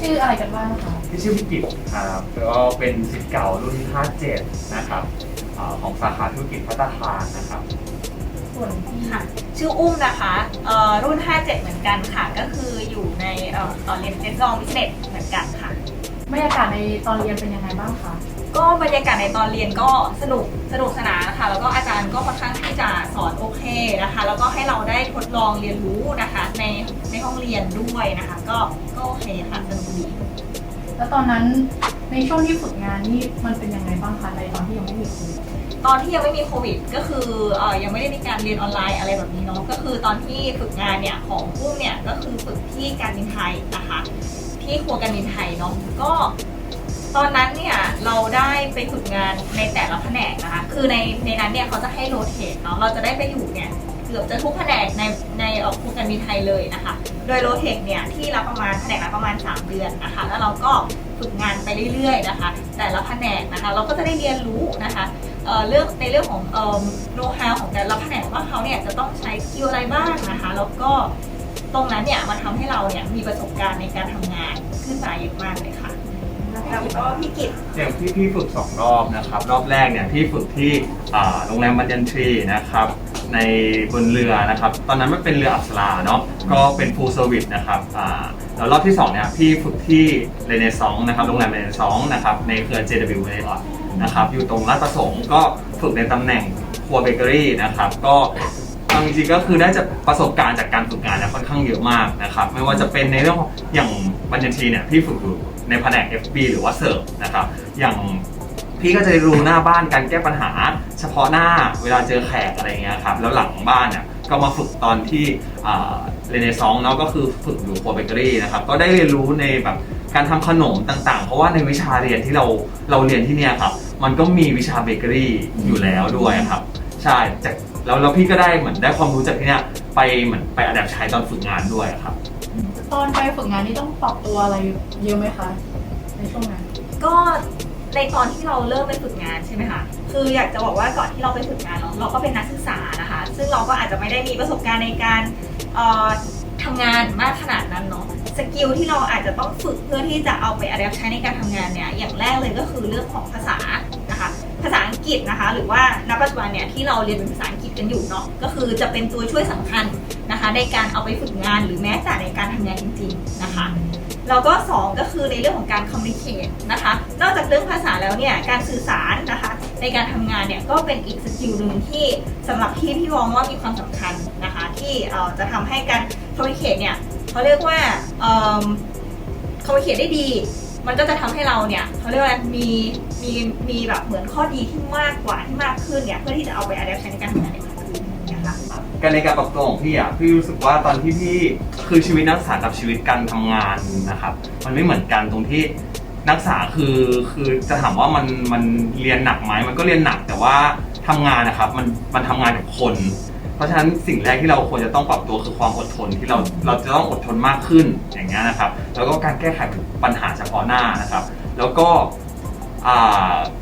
ชื่ออะไรกันบ้างคะที่ชื่อพิกิจครับแล้วก็เป็นศิษย์เก่ารุ่น57นะครับอ่าของสาขาธุรกิจพัฒนาคารนะครับ ส่วนที่ค่ะชื่ออุ้มนะคะเอ่อรุ่น 57 เหมือนกันค่ะ ก็คืออยู่ในเอ่อตอนเรียนเจนซองพิเศษเหมือนกันค่ะบรรยากาศในตอนเรียนเป็นยังไงบ้างคะ ก็บรรยากาศในตอนเรียนก็สนุกสนุกสนานนะคะ แล้วก็อาจารย์ก็ค่อนข้างที่จะสอนโอเคนะคะ แล้วก็ให้เราได้ทดลองเรียนรู้นะคะ ในในห้องเรียนด้วยนะคะ ก็ก็โอเคค่ะสนุกดีแล้วตอนนั้นในช่วงที่ฝึกงานนี่มันเป็นยังไงบ้างคะในตอนที่ยังไม่มีโควิดตอนที่ยังไม่มีโควิด ก็คือเอ่อยังไม่ได้มีการเรียนออนไลน์อะไรแบบนี้เนาะก็คือตอนที่ฝึกงานเนี่ยของอุ้มเนี่ยก็คือฝึกที่การบินไทยนะคะ ที่ครัวการบินไทยเนาะก็ ตอนนั้นเนี่ยเราได้ไปฝึกงานในแต่ละแผนกนะคะ คือในในนั้นเนี่ยเขาจะให้โรเตทเนาะ เราจะได้ไปอยู่เนี่ยเกือบจะทุกแผนกในในเอ่อครัวการบินไทยเลยนะคะ โดยโรเทคเนี่ยที่รับประมาณแผนกละประมาณ 3 เดือนนะคะ แล้วเราก็ฝึกงานไปเรื่อยๆนะคะ แต่ละแผนกนะคะ เราก็จะได้เรียนรู้นะคะเรื่องในเรื่องของโน้ตฮาวของแต่ละแผนกว่าเขาเนี่ยจะต้องใช้สกิลอะไรบ้างนะคะ แล้วก็ตรงนั้นเนี่ยมันทำให้เราเนี่ยมีประสบการณ์ในการทำงานขึ้นมาเยอะมากเลยค่ะ แล้วก็พี่กิตอย่างที่พี่ฝึก2รอบนะครับ รอบแรกเนี่ยพี่ฝึกที่อ่าโรงแรมบันยันทรีนะครับ ในบนเรือนะครับ ตอนนั้นมันเป็นเรืออับสราเนาะก็เป็นฟูลเซอร์วิสนะครับอ่าแล้วรอบที่2เนี่ยพี่ฝึกที่เรเนซองนะครับโรงแรมเรเนซองนะครับในเครือ JW Marriott นะครับอยู่ตรงลาดประสงค์ก็ฝึกในตำแหน่งครัวเบเกอรี่นะครับก็เอาจริงๆก็คือได้จากประสบการณ์จากการฝึกงานเนี่ยค่อนข้างเยอะมากนะครับ ไม่ว่าจะเป็นในเรื่องอย่าง บัญชีเนี่ยพี่ฝึกอยู่ในแผนก FB หรือว่าเสิร์ฟนะครับอย่างพี่ก็จะรู้หน้าบ้านการแก้ปัญหา เฉพาะหน้าเวลาเจอแขกอะไรเงี้ยครับแล้วหลังบ้านเนี่ยก็มาฝึกตอนที่เรเนซองเนาะก็คือฝึกอยู่ครัวเบเกอรี่นะครับก็ได้เรียนรู้ในแบบการทำขนมต่างๆ เพราะว่าในวิชาเรียนที่เราเราเรียนที่เนี่ยครับมันก็มีวิชาเบเกอรี่อยู่แล้วด้วยครับใช่จากแล้วแล้วพี่ก็ได้เหมือนได้ความรู้จากที่เนี่ยไปเหมือนไปอัดแอปใช้ตอนฝึกงานด้วยครับ ตอนไปฝึกงานนี่ต้องปรับตัวอะไรเยอะไหมคะในช่วงนั้น ก็ในตอนที่เราเริ่มไปฝึกงานใช่ไหมคะ คืออยากจะบอกว่าก่อนที่เราไปฝึกงานเนาะเราก็เป็นนักศึกษานะคะ ซึ่งเราก็อาจจะไม่ได้มีประสบการณ์ในการเอ่อทำงานมากขนาดนั้นเนาะ สกิลที่เราอาจจะต้องฝึกเพื่อที่จะเอาไปอัดแอปใช้ในการทำงานเนี่ย อย่างแรกเลยก็คือเรื่องของภาษา กฤษนะคะ หรือว่าณปัจจุบันเนี่ยที่เราเรียนเป็นภาษาอังกฤษกันอยู่เนาะก็คือจะเป็นตัวช่วยสำคัญนะคะ ในการเอาไปฝึกงานหรือแม้แต่ในการทำงานจริง ๆนะคะแล้วก็ 2 ก็คือในเรื่องของการคอมมิ n เค e นะคะ นอกจากเรื่องภาษาแล้วเนี่ยการสื่อสารนะคะ ในการทำงานเนี่ยก็เป็นอีกสกิลหนึ่งที่สำหรับที่พี่มองว่ามีความสำคัญนะคะ ที่จะทำให้การคอมมิ n เค e เนี่ยเขาเรียกว่าคอมมิ n เค e ได้ดี มันก็จะทำให้เราเนี่ยเขาเรียกว่ามีมีมีแบบเหมือนข้อดีที่มากกว่าที่มากขึ้นเนี่ยเพื่อที่จะเอาไปอัดแอปใช้ในการทำงานในภาคอื่นนะคะการในการปรับตัวของพี่อะพี่รู้สึกว่าตอนที่พี่คือชีวิตนักศึกษากับชีวิตการทำงานนะครับ มันไม่เหมือนกันตรงที่นักศึกษาคือคือจะถามว่ามันมันเรียนหนักไหมมันก็เรียนหนักแต่ว่าทำงานนะครับมันมันทำงานกับคน เพราะฉะนั้นสิ่งแรกที่เราควรจะต้องปรับตัวคือความอดทนที่เราเราจะต้องอดทนมากขึ้นอย่างเงี้ยนะครับ แล้วก็การแก้ไขปัญหาเฉพาะหน้านะครับ แล้วก็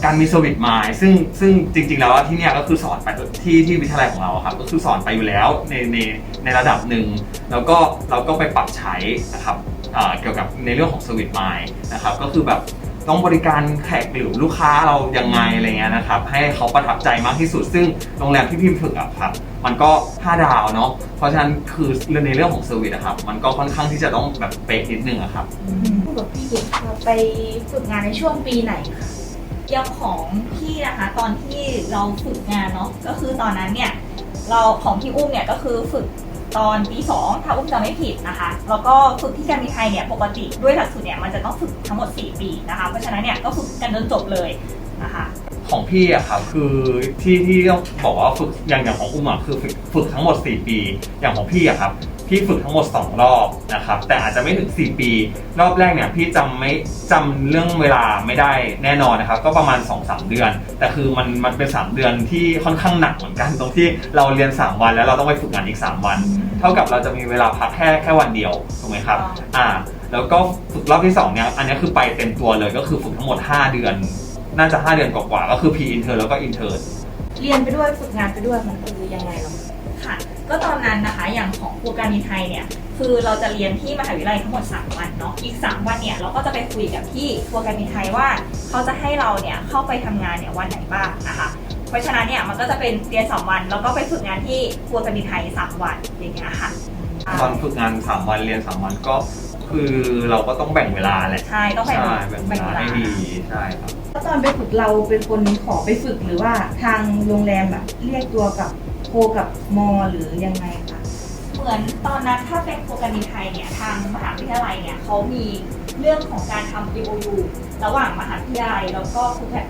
การมีสวิตไมล์ซึ่งซึ่งจริง ๆ แล้วที่เนี่ยก็คือสอนไปที่ที่วิทยาลัยของเราครับ ก็คือสอนไปอยู่แล้วในในในระดับหนึ่งแล้วก็เราก็ไปปรับใช้นะครับเกี่ยวกับในเรื่องของสวิตไมล์นะครับ ก็คือแบบ ต้องบริการแขกหรือลูกค้าเรายังไงอะไรเงี้ยนะครับ ให้เขาประทับใจมากที่สุด ซึ่งโรงแรมที่พี่ฝึกอะครับ มันก็5ดาวเนาะเพราะฉะนั้นคือในเรื่องของเซอร์วิสอะครับ มันก็ค่อนข้างที่จะต้องแบบเป๊ะนิดนึงอะครับ พูดกับพี่เก๋ค่ะไปฝึกงานในช่วงปีไหนคะอย่างของพี่นะคะ ตอนที่เราฝึกงานเนาะก็คือตอนนั้นเนี่ย เราของพี่อุ้มเนี่ยก็คือฝึก ตอนปีสองถ้าอุ้มจำไม่ผิดนะคะแล้วก็ฝึกที่การบินไทยเนี่ยปกติด้วยหลักสูตรเนี่ยมันจะต้องฝึกทั้งหมด 4 ปีนะคะเพราะฉะนั้นเนี่ยก็ฝึกกันจนจบเลยนะคะของพี่อะครับคือที่ที่ต้องบอกว่าฝึกอย่างอย่างของอุ้มอะคือฝึกฝึกทั้งหมด 4 ปี อย่างของพี่อะครับ พี่ฝึกทั้งหมด 2 รอบนะครับแต่อาจจะไม่ถึง 4 ปี รอบแรกเนี่ยพี่จำไม่จำเรื่องเวลาไม่ได้แน่นอนนะครับ ก็ประมาณ 2-3 เดือน แต่คือมันมันเป็น 3 เดือนที่ค่อนข้างหนักเหมือนกัน ตรงที่เราเรียน 3 วันแล้วเราต้องไปฝึกงานอีก 3 วัน เท่ากับเราจะมีเวลาพักแค่แค่วันเดียวถูกไหมครับอ่าแล้วก็ฝึกรอบที่สองเนี่ยอันนี้คือไปเต็มตัวเลยก็คือฝึกทั้งหมด 5 เดือน น่าจะ 5 เดือนกว่าๆก็คือ P intern แล้วก็ intern เรียนไปด้วยฝึกงานไปด้วยมันคือยังไงหรอ ก็ตอนนั้นนะคะอย่างของครูการบินไทยเนี่ยคือเราจะเรียนที่มหาวิทยาลัยทั้งหมด 3 วันเนาะอีก 3 วันเนี่ยเราก็จะไปคุยกับที่ทัวร์การบินไทยว่าเขาจะให้เราเนี่ยเข้าไปทำงานเนี่ยวันไหนบ้างนะคะเพราะฉะนั้นเนี่ยมันก็จะเป็นเรียน 2 วัน แล้วก็ไปฝึกงานที่ทัวร์การบินไทย 3 วันอย่างเงี้ยค่ะตอนฝึกงาน 3 วันเรียน 3 วันก็คือเราก็ต้องแบ่งเวลาแหละใช่ต้องแบ่งใช่แบ่งเวลาให้ดีใช่ครับแล้วตอนไปฝึกเราเป็นคนขอไปฝึกหรือว่าทางโรงแรมแบบเรียกตัวกับ โคกับมอหรือยังไงคะ เหมือนตอนนั้นถ้าเป็นโครงกรในไทยเนี่ยทางมหาวิทยาลัยเนี่ยเขามีเรื่องของการทำ MOU ระหว่างมหาวิทยาลัยแล้วก็โครงกร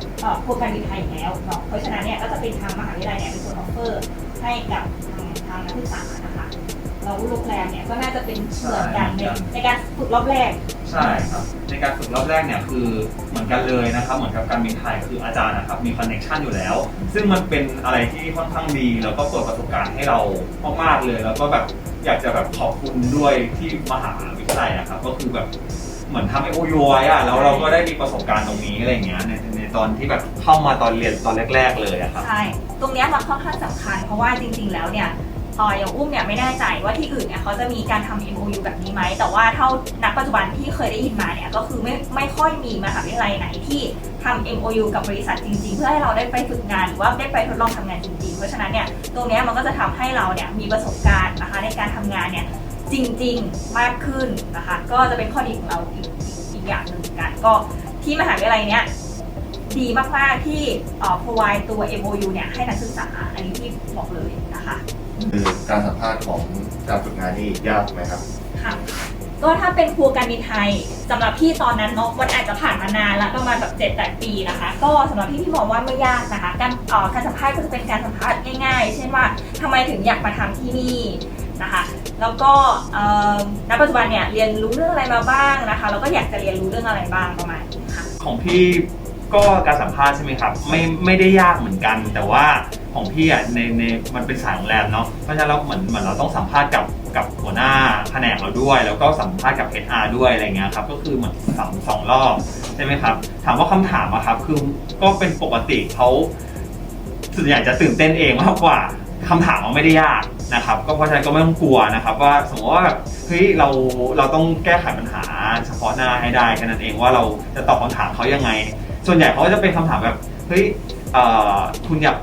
โปรแกรมบินไทยแล้วเนาะเพราะฉะนั้นเนี่ยก็จะเป็นทางมหาวิทยาลัยเนี่ยเป็นคนออฟเฟอร์ให้กับทางทางนักศึกษานะคะ แล้วโรงแรมเนี่ยก็น่าจะเป็นเหมือนกันในในการฝึกรอบแรก ใช่ครับ ในการฝึกรอบแรกเนี่ยคือเหมือนกันเลยนะครับ เหมือนกับการบินไทยคืออาจารย์นะครับมีคอนเน t ชันอยู่แล้ว ซึ่งมันเป็นอะไรที่ค่อนข้างดีแล้วก็เปิดประสบการณ์ให้เรามากๆเลย แล้วก็แบบอยากจะแบบขอบคุณด้วยที่มหาวิทยาลัยนะครับ ก็คือแบบเหมือนทำไอโอยูไว้อะแล้วเราก็ได้มีประสบการณ์ตรงนี้อะไรอย่างเงี้ยในในตอนที่แบบเข้ามาตอนเรียนตอนแรก ๆ เลยอะครับใช่ตรงเนี้ยมันค่อนข้างสำคัญเพราะว่าจริง ๆ แล้วเนี่ย เอ่ออย่างอุ้มเนี่ยไม่แน่ใจว่าที่อื่นเนี่ยเขาจะมีการทำ MOU แบบนี้ไหม แต่ว่าเท่าณปัจจุบันที่เคยได้ยินมาเนี่ยก็คือไม่ไม่ค่อยมีมหาวิทยาลัยไหนที่ทำ MOU กับบริษัทจริง ๆ เพื่อให้เราได้ไปฝึกงานหรือว่าได้ไปทดลองทำงานจริง ๆ เพราะฉะนั้นเนี่ยตรงนี้มันก็จะทำให้เราเนี่ยมีประสบการณ์นะคะในการทำงานเนี่ยจริง ๆมากขึ้นนะคะก็จะเป็นข้อดีของเราอีกอีกอย่างหนึ่งกันก็ที่มหาวิทยาลัยเนี่ยดีมาก ๆ ที่อ่อ provide ตัว MOU เนี่ยให้นักศึกษา อันนี้ที่บอกเลยนะคะ คือการสัมภาษณ์ของการฝึกงานนี่ยากไหมครับ ค่ะ ก็ถ้าเป็นครูการบินไทยสำหรับพี่ตอนนั้นเนาะมันอาจจะผ่านมานานแล้วประมาณแบบเจ็ดแปดปีนะคะ ก็สำหรับพี่พี่มองว่าไม่ยากนะคะ การเอ่อการสัมภาษณ์ก็จะเป็นการสัมภาษณ์ง่าย ๆ เช่นว่าทำไมถึงอยากมาทำที่นี่นะคะ แล้วก็เอ่อณปัจจุบันเนี่ยเรียนรู้เรื่องอะไรมาบ้างนะคะแล้วก็อยากจะเรียนรู้เรื่องอะไรบ้างประมาณนี้ค่ะ ของพี่ ก็การสัมภาษณ์ใช่ไหมครับ ไม่ไม่ได้ยากเหมือนกัน แต่ว่าของพี่อะในในมันเป็นสายโรงแรมเนาะเพราะฉะนั้นเราเหมือนเหมือนเราต้องสัมภาษณ์กับกับหัวหน้าแผนกเราด้วย แล้วก็สัมภาษณ์กับ HR ด้วยอะไรเงี้ยครับก็คือเหมือนสองสองรอบใช่ไหมครับ ถามว่าคำถามอะครับคือก็เป็นปกติเขาส่วนใหญ่จะตื่นเต้นเองมากกว่าคำถามมันไม่ได้ยากนะครับ ก็เพราะฉะนั้นก็ไม่ต้องกลัวนะครับ ว่าสมมติว่าแบบเฮ้ยเราเราต้องแก้ไขปัญหาเฉพาะหน้าให้ได้แค่นั้นเองว่าเราจะตอบคำถามเขายังไง ส่วนใหญ่เขาก็จะเป็นคำถามแบบเฮ้ยเอ่อคุณอยาก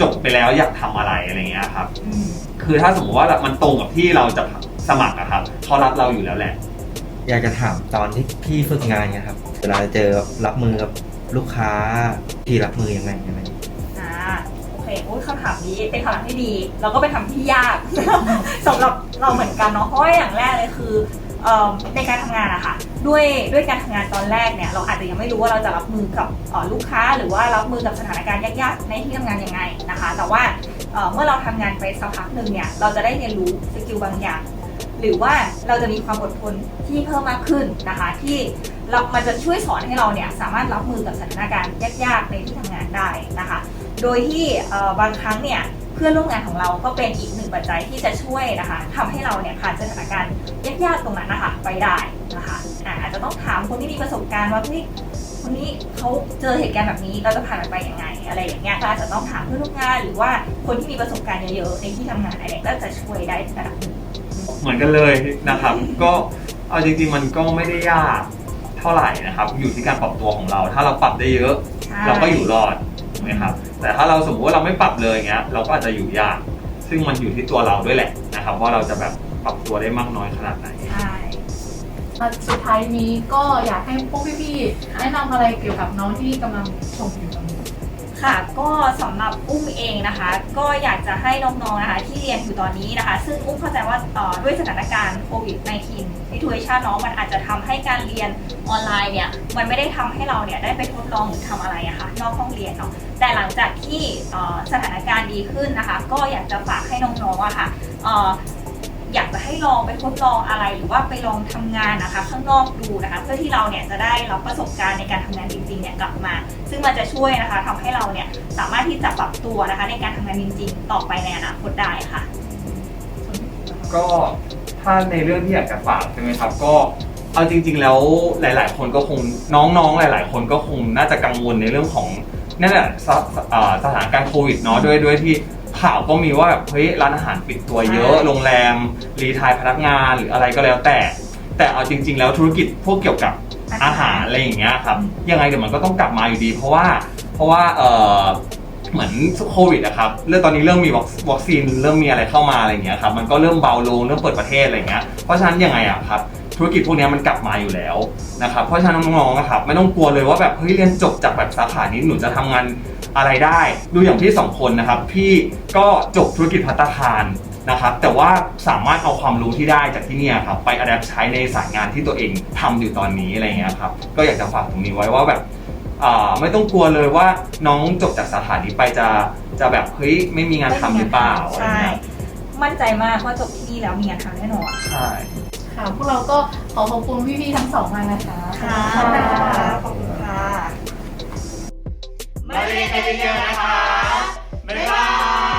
จบไปแล้วอยากทำอะไรอะไรเงี้ยครับ คือถ้าสมมติว่ามันตรงกับที่เราจะสมัครนะครับเขารับเราอยู่แล้วแหละ อยากจะถามตอนที่พี่ฝึกงานเนี่ยครับ เวลาเจอรับมือกับลูกค้าที่รับมือยังไงยังไงอ่าโอเคโอ้ยคำถามนี้เป็นคำถามที่ดี แล้วก็เป็นคำที่ยาก สำหรับเราเหมือนกันเนาะเพราะว่าอย่างแรกเลยคือเอ่อ ในการทำงานอะค่ะด้วยด้วยการทำงานตอนแรกเนี่ยเราอาจจะยังไม่รู้ว่าเราจะรับมือกับลูกค้า หรือว่ารับมือกับสถานการณ์ยากๆในที่ทำงานยังไงนะคะ แต่ว่าเมื่อเราทำงานไปสักพักหนึ่งเนี่ยเราจะได้เรียนรู้สกิลบางอย่างหรือว่าเราจะมีความอดทนที่เพิ่มมากขึ้นนะคะ ที่เรามันจะช่วยสอนให้เราเนี่ยสามารถรับมือกับสถานการณ์ยากๆในที่ทำงานได้นะคะ โดยที่บางครั้งเนี่ย พื่อนร่วมงานของเราก็เป็นอีกหนึ่งปัจจัยที่จะช่วยนะคะทำให้เราเนี่ยผ่านสถานการณ์ยากๆตรงนั้นนะคะไปได้นะคะอะอาจจะต้องถามคนที่มีประสบการณ์ว่าเฮ้ยคนนี้เขาเจอเหตุการณ์แบบนี้เราจะผ่านมันไปยังไง อะไรอย่างเงี้ยก็อาจจะต้องถามเพื่อนร่วมงาน หรือว่าคนที่มีประสบการณ์เยอะๆในที่ทำงานอะไรเนี่ยก็จะช่วยได้ระดับหนึ่งเหมือนกันเลยนะครับ ก็เอาจริงๆมันก็ไม่ได้ยากเท่าไหร่นะครับ อยู่ที่การปรับตัวของเรา ถ้าเราปรับได้เยอะใช่เราก็อยู่รอดถูกไหมครับ แต่ถ้าเราสมมติว่าเราไม่ปรับเลยอย่างเงี้ยเราก็อาจจะอยู่ยาก ซึ่งมันอยู่ที่ตัวเราด้วยแหละนะครับ ว่าเราจะแบบปรับตัวได้มากน้อยขนาดไหน ใช่สุดท้ายนี้ก็อยากให้พวกพี่ๆแนะนำอะไรเกี่ยวกับน้องที่กำลังชมอยู่ ค่ะก็สำหรับอุ้มเองนะคะ ก็อยากจะให้น้องๆนะคะที่เรียนอยู่ตอนนี้นะคะ ซึ่งอุ้มเข้าใจว่าเอ่อด้วยสถานการณ์โควิด -19 situation เนาะมันอาจจะทำให้การเรียนออนไลน์เนี่ยมันไม่ได้ทำให้เราเนี่ยได้ไปทดลองหรือทำอะไรอะค่ะนอกห้องเรียนเนาะแต่หลังจากที่สถานการณ์ดีขึ้นนะคะ ก็อยากจะฝากให้น้องๆอะค่ะเอ่ออยากจะให้ลองไปทดลองอะไรหรือว่าไปลองทำงานนะคะ ข้างนอกดูนะคะ เพื่อที่เราเนี่ยจะได้รับประสบการณ์ในการทำงานจริงๆเนี่ยกลับมา ซึ่งมันจะช่วยนะคะทำให้เราเนี่ยสามารถที่จะปรับตัวนะคะ ในการทำงานจริงๆ ต่อไปในอนาคตได้ค่ะ ก็ถ้าในเรื่องที่อยากจะฝากใช่ไหมครับ ก็เอาจริง ๆ แล้วหลาย ๆ คนก็คงน้องๆ หลาย ๆ คนก็คงน่าจะกังวลในเรื่องของนั่นแหละสสอ่าสถานการณ์โควิดเนาะด้วยด้วยที่ข่าวก็มีว่าแบบเฮ้ยร้านอาหารปิดตัวเยอะ โรงแรม รีไทายพนักงานหรืออะไรก็แล้วแต่ แต่เอาจริง ๆ แล้วธุรกิจพวกเกี่ยวกับ อาหารอะไรอย่างเงี้ยครับยังไงเดี๋ยวมันก็ต้องกลับมาอยู่ดี เพราะว่าเพราะว่าเออเหมือนโควิดอะครับเรื่องตอนนี้เริ่มมีวัคซีนเริ่มมีอะไรเข้ามาอะไรอย่างเงี้ยครับมันก็เริ่มเบาลงเริ่มเปิดประเทศอะไรเงี้ยเพราะฉะนั้นยังไงอะครับธุรกิจพวกนี้มันกลับมาอยู่แล้วนะครับเพราะฉะนั้นน้องๆอะครับไม่ต้องกลัวเลยว่าแบบเฮ้ยเรียนจบจากแบบสาขานี้หนูจะทำงานอะไรได้ ดูอย่างพี่สองคนนะครับพี่ก็จบธุรกิจภัตตาคาร นะครับแต่ว่าสามารถเอาความรู้ที่ได้จากที่เนี่ยครับไปอัดแอปใช้ในสายงานที่ตัวเองทำอยู่ตอนนี้อะไรเงี้ยครับก็อยากจะฝากตรงนี้ไว้ว่าแบบอ่าไม่ต้องกลัวเลยว่าน้องจบจากสาขานี้ไปจะจะแบบเฮ้ยไม่มีงานทำหรือเปล่าอะไรใช่เงี้ยมั่นใจมากว่าจบที่นี่แล้วมีงานทำแน่นอนใช่ค่ะพวกเราก็ขอขอบคุณพี่ๆทั้งสองมากนะคะค่ะขอบคุณค่ะมาเรียนกันเยอะๆนะคะ